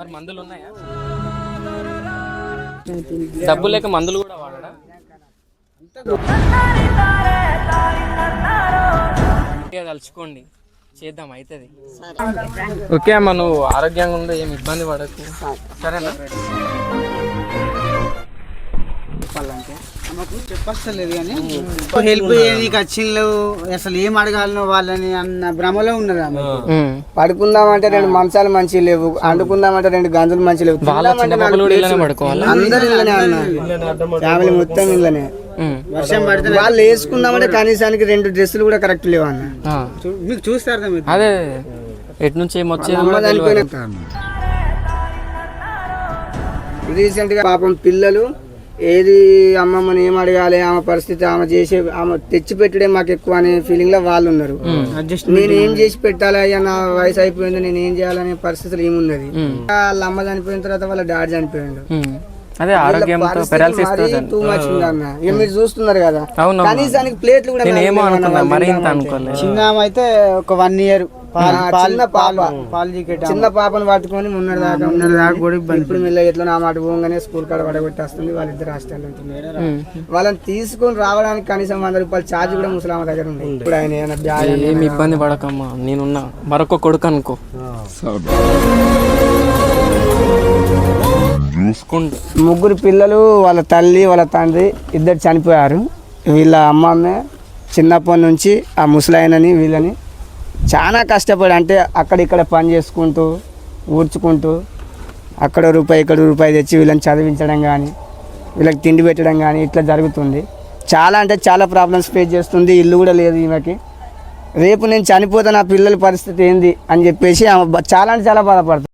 మరి మందులు ఉన్నాయా? డబ్బు లేక మందులు కూడా వాడడా తలుచుకోండి. చేద్దాం అవుతుంది ఓకే అమ్మ నువ్వు ఆరోగ్యంగా ఉందో ఏం ఇబ్బంది పడకు. సరేనా? చెప్పస్తలేదు కానీ హెల్ప్ చేయడానికి వచ్చిండ్రు అసలు ఏం అడగాలనో వాళ్ళని అన్న భ్రమలో ఉన్నది ఆమె. పడుకుందామంటే రెండు మంచాలు మంచి లేవు అండుకుందామంటే రెండు గంజులు మంచి లేవు. అందరు ఇళ్ళనే అన్న. ఫ్యామిలీ మొత్తం ఇళ్ళనే. వర్షం పడితే వాళ్ళు వేసుకుందామంటే కనీసానికి రెండు డ్రెస్సులు కూడా కరెక్ట్ లేవు అన్న. మీకు చూస్తారు అదే ఎటు నుంచి ఏం వచ్చేది కూడా అమ్మ తెలియదు. చనిపోయిన రీసెంట్గా పాపం పిల్లలు ఏది అమ్మమ్మని ఏం అడగాలి? ఆమె పరిస్థితి ఆమె చేసే ఆమె తెచ్చి పెట్టడే మాకు ఎక్కువ అనే ఫీలింగ్లో వాళ్ళు ఉన్నారు నేను ఏం చేసి పెట్టాలి అయ్యా? నా వయసు అయిపోయింది నేను ఏం చేయాలనే పరిస్థితులు ఏమున్నది? వాళ్ళ అమ్మ చనిపోయిన తర్వాత వాళ్ళ డాడీ చనిపోయిండు. అదే ఆరోగ్యంతో పెరాలసిస్తో చని- టూ మచ్ ఉందన్న. ఇక మీరు చూస్తున్నారు కదా. కనీసానికి ప్లేట్లు కూడా నేను ఏమో అనుకున్నా మరి ఇంత అనుకోలేదు. చిన్న అయితే ఒక వన్ ఇయర్ చిన్న పాప. చిన్న పాపను పట్టుకొని ఉన్నది దాకా ఉన్నది దాకా కూడా ఇప్పుడు మెల్ల ఎట్లా నా మాట పోగానే స్కూల్ కాడ పడగొట్టేస్తుంది వాళ్ళిద్దరు హాస్టల్ ఉమ్. వాళ్ళని తీసుకొని రావడానికి కనీసం వంద రూపాయలు ఛార్జ్ కూడా ముసలామ దగ్గర ఉంది ఇప్పుడు ఆయన ఏమి ఇబ్బంది పడకమ్మా. నేనున్నా. మరొక కొడుకు అనుకో. ముగ్గురు పిల్లలు వాళ్ళ తల్లి వాళ్ళ తండ్రి ఇద్దరు చనిపోయారు. వీళ్ళ అమ్మమ్మ చిన్నప్పటి నుంచి ఆ ముసలాయనని వీళ్ళని చాలా కష్టపడి అంటే అక్కడిక్కడ పని చేసుకుంటూ ఊడ్చుకుంటూ అక్కడ రూపాయి ఇక్కడ రూపాయి తెచ్చి వీళ్ళని చదివించడం కానీ వీళ్ళకి తిండి పెట్టడం కానీ ఇట్లా జరుగుతుంది. చాలా అంటే చాలా ప్రాబ్లమ్స్ ఫేస్ చేస్తుంది. ఇల్లు కూడా లేదు ఈమెకి. రేపు నేను చనిపోతే నా పిల్లల పరిస్థితి ఏంది అని చెప్పేసి ఆమె చాలా అంటే చాలా బాధపడుతుంది.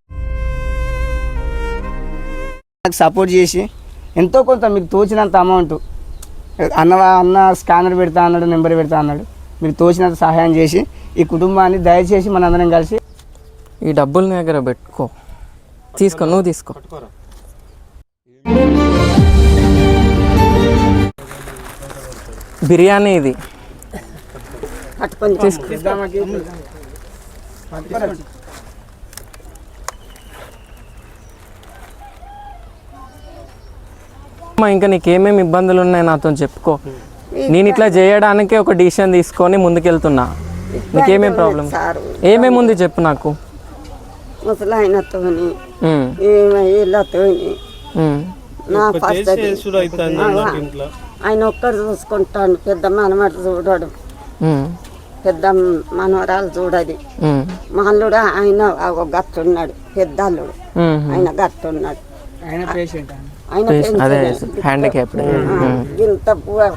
నాకు సపోర్ట్ చేసి ఎంతో కొంత మీకు తోచినంత అమౌంట్ అన్న అన్న స్కానర్ పెడతా అన్నాడు నెంబర్ పెడతా అన్నాడు. మీకు తోచినంత సహాయం చేసి ఈ కుటుంబాన్ని దయచేసి మన అందరం కలిసి ఈ డబ్బులు నీ దగ్గర పెట్టుకో. తీసుకో నువ్వు తీసుకో. బిర్యానీ ఇది. ఇంకా నీకేమేమి ఇబ్బందులు ఉన్నాయి నాతో చెప్పుకో. నేను ఇట్లా చేయడానికి ఒక డిసిషన్ తీసుకొని ముందుకెళ్తున్నా. నీకేమేం ప్రాబ్లం సారు. ఏమేమి ఉంది చెప్పు నాకు? ముసలాయనతోని వీళ్ళతోని నా ఫస్ట్ ఆయన ఒక్కడు చూసుకుంటాడు. పెద్ద మనమడు చూడడు. పెద్ద మనవరాలు చూడది. ఉమ్, మాల్లుడు ఆయన ఒక గట్టున్నాడు. పెద్ద అల్లుడు. ఆయన గట్టున్నాడు. ఆయన పేషెంట్ ఆయన. అదే పెంచలేదు. హ్యాండిక్యాప్డ్ ఆ, ఇంత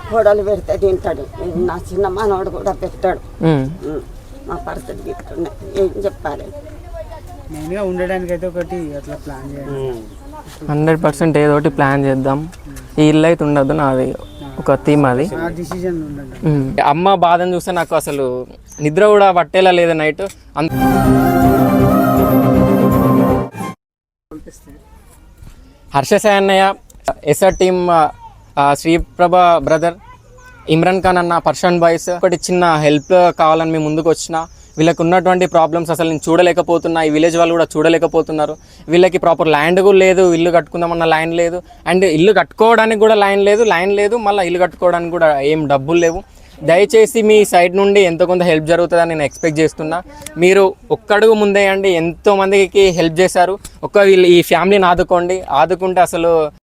కూడలు పెడితే తింటాడు. నా చిన్న మనవడు కూడా పెట్టాడు. ఉమ్, మా పరిస్థితి గిట్టున్నాయి ఏం చెప్పాలి? మెయిన్గా ఉండడానికి అయితే ఒకటి అట్లా ప్లాన్ చేయండి హండ్రెడ్ పర్సెంట్ ఏదో ఒకటి ప్లాన్ చేద్దాం. ఈ ఇల్లు అయితే ఉండదు నాది. ఒక థీమ్ అది. అమ్మ బాధను చూస్తే నాకు అసలు నిద్ర కూడా పట్టేలా లేదు నైట్. అంత Harshasai S R team Sriprabha brother Imran Khan అన్న పర్షన్ బాయ్స్. ఒకటి చిన్న హెల్ప్ కావాలని మేము ముందుకు వచ్చిన. వీళ్ళకి ఉన్నటువంటి ప్రాబ్లమ్స్ అసలు నేను చూడలేకపోతున్నా. ఈ విలేజ్ వాళ్ళు కూడా చూడలేకపోతున్నారు. వీళ్ళకి ప్రాపర్ ల్యాండ్ కూడా లేదు ఇల్లు కట్టుకుందామన్న ల్యాండ్ లేదు. అండ్ ఇల్లు కట్టుకోవడానికి కూడా ల్యాండ్ లేదు ల్యాండ్ లేదు. మళ్ళీ ఇల్లు కట్టుకోవడానికి కూడా ఏం డబ్బులు లేవు. దయచేసి మీ సైడ్ నుండి ఎంతో కొంత హెల్ప్ జరుగుతుందని నేను ఎక్స్పెక్ట్ చేస్తున్నా. మీరు ఒక్కడుగు ముందే అండి హెల్ప్ చేశారు. ఒక్క వీళ్ళు ఈ ఫ్యామిలీని ఆదుకోండి. ఆదుకుంటే అసలు